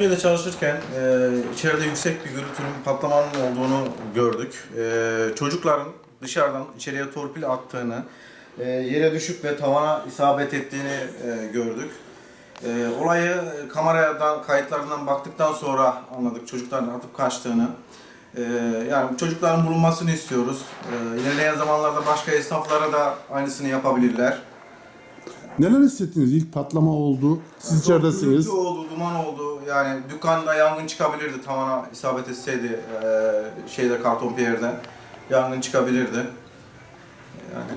Şeyde çalışırken e, içeride yüksek bir gürültünün patlamanın olduğunu gördük. E, çocukların dışarıdan içeriye torpil attığını, e, yere düşüp ve tavana isabet ettiğini e, gördük. E, olayı kameradan, kayıtlarından baktıktan sonra anladık çocukların atıp kaçtığını. E, yani çocukların bulunmasını istiyoruz. E, ilerleyen zamanlarda başka esnaflara da aynısını yapabilirler. Neler hissettiniz? İlk patlama oldu. Siz içeridesiniz. Gürültü oldu, duman oldu. Yani dükkanda yangın çıkabilirdi tavana isabet etseydi eee, şeyde karton piyerde yangın çıkabilirdi. Yani